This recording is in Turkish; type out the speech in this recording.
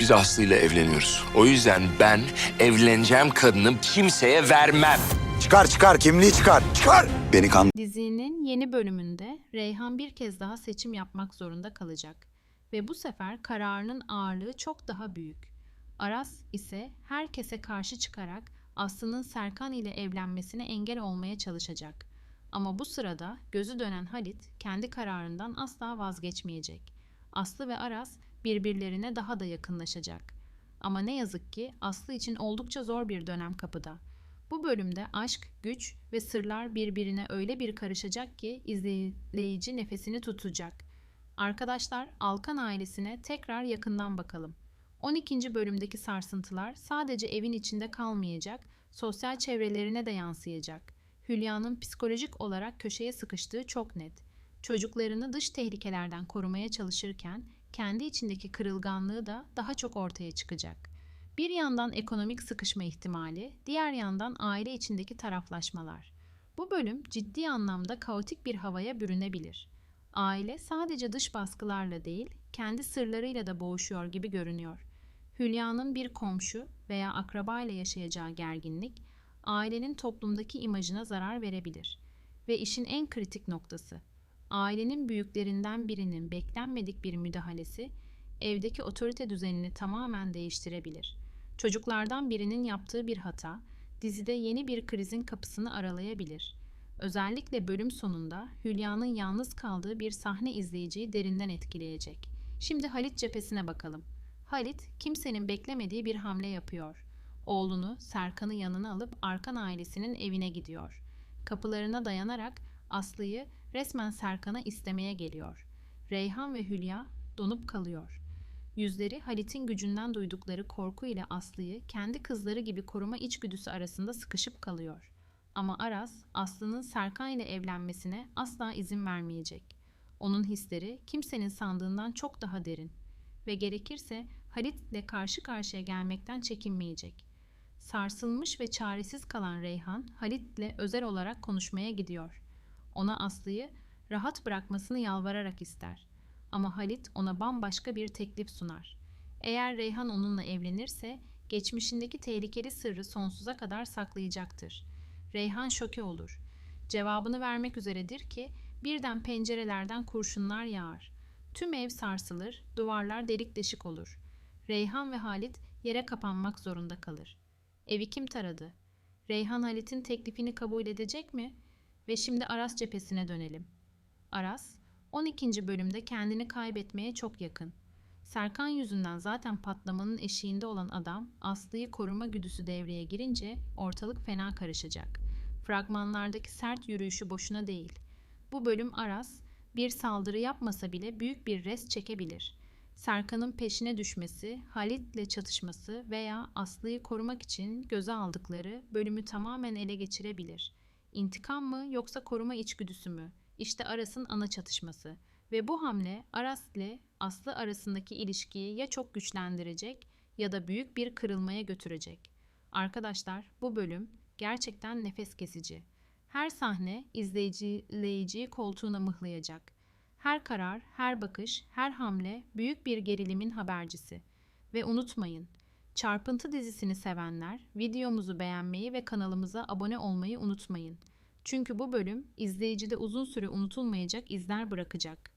Biz Aslı ile evleniyoruz. O yüzden ben evleneceğim kadını kimseye vermem. Çıkar çıkar kimliği çıkar. Çıkar. Beni kan Dizinin yeni bölümünde Reyhan bir kez daha seçim yapmak zorunda kalacak ve bu sefer kararının ağırlığı çok daha büyük. Aras ise herkese karşı çıkarak Aslı'nın Serkan ile evlenmesine engel olmaya çalışacak. Ama bu sırada gözü dönen Halit kendi kararından asla vazgeçmeyecek. Aslı ve Aras birbirlerine daha da yakınlaşacak. Ama ne yazık ki Aslı için oldukça zor bir dönem kapıda. Bu bölümde aşk, güç ve sırlar birbirine öyle bir karışacak ki izleyici nefesini tutacak. Arkadaşlar Alkan ailesine tekrar yakından bakalım. 12. bölümdeki sarsıntılar sadece evin içinde kalmayacak, sosyal çevrelerine de yansıyacak. Hülya'nın psikolojik olarak köşeye sıkıştığı çok net. Çocuklarını dış tehlikelerden korumaya çalışırken kendi içindeki kırılganlığı da daha çok ortaya çıkacak. Bir yandan ekonomik sıkışma ihtimali, diğer yandan aile içindeki taraflaşmalar. Bu bölüm ciddi anlamda kaotik bir havaya bürünebilir. Aile sadece dış baskılarla değil, kendi sırlarıyla da boğuşuyor gibi görünüyor. Hülya'nın bir komşu veya akraba ile yaşayacağı gerginlik, ailenin toplumdaki imajına zarar verebilir. Ve işin en kritik noktası, ailenin büyüklerinden birinin beklenmedik bir müdahalesi, evdeki otorite düzenini tamamen değiştirebilir. Çocuklardan birinin yaptığı bir hata, dizide yeni bir krizin kapısını aralayabilir. Özellikle bölüm sonunda Hülya'nın yalnız kaldığı bir sahne izleyiciyi derinden etkileyecek. Şimdi Halit cephesine bakalım. Halit, kimsenin beklemediği bir hamle yapıyor. Oğlunu, Serkan'ı yanına alıp Arkan ailesinin evine gidiyor. Kapılarına dayanarak Aslı'yı resmen Serkan'a istemeye geliyor. Reyhan ve Hülya donup kalıyor. Yüzleri Halit'in gücünden duydukları korku ile Aslı'yı kendi kızları gibi koruma içgüdüsü arasında sıkışıp kalıyor. Ama Aras, Aslı'nın Serkan ile evlenmesine asla izin vermeyecek. Onun hisleri kimsenin sandığından çok daha derin ve gerekirse Halit'le karşı karşıya gelmekten çekinmeyecek. Sarsılmış ve çaresiz kalan Reyhan, Halit'le özel olarak konuşmaya gidiyor. Ona Aslı'yı rahat bırakmasını yalvararak ister. Ama Halit ona bambaşka bir teklif sunar. Eğer Reyhan onunla evlenirse geçmişindeki tehlikeli sırrı sonsuza kadar saklayacaktır. Reyhan şoke olur. Cevabını vermek üzeredir ki birden pencerelerden kurşunlar yağar. Tüm ev sarsılır, duvarlar delik deşik olur. Reyhan ve Halit yere kapanmak zorunda kalır. Evi kim taradı? Reyhan Halit'in teklifini kabul edecek mi? Ve şimdi Aras cephesine dönelim. Aras, 12. bölümde kendini kaybetmeye çok yakın. Serkan yüzünden zaten patlamanın eşiğinde olan adam Aslı'yı koruma güdüsü devreye girince ortalık fena karışacak. Fragmanlardaki sert yürüyüşü boşuna değil. Bu bölüm Aras bir saldırı yapmasa bile büyük bir res çekebilir. Serkan'ın peşine düşmesi, Halit'le çatışması veya Aslı'yı korumak için göze aldıkları bölümü tamamen ele geçirebilir. İntikam mı yoksa koruma içgüdüsü mü? İşte Aras'ın ana çatışması. Ve bu hamle Aras ile Aslı arasındaki ilişkiyi ya çok güçlendirecek ya da büyük bir kırılmaya götürecek. Arkadaşlar bu bölüm gerçekten nefes kesici. Her sahne izleyiciyi koltuğuna mıhlayacak. Her karar, her bakış, her hamle büyük bir gerilimin habercisi. Ve unutmayın, Çarpıntı dizisini sevenler videomuzu beğenmeyi ve kanalımıza abone olmayı unutmayın. Çünkü bu bölüm izleyicide uzun süre unutulmayacak izler bırakacak.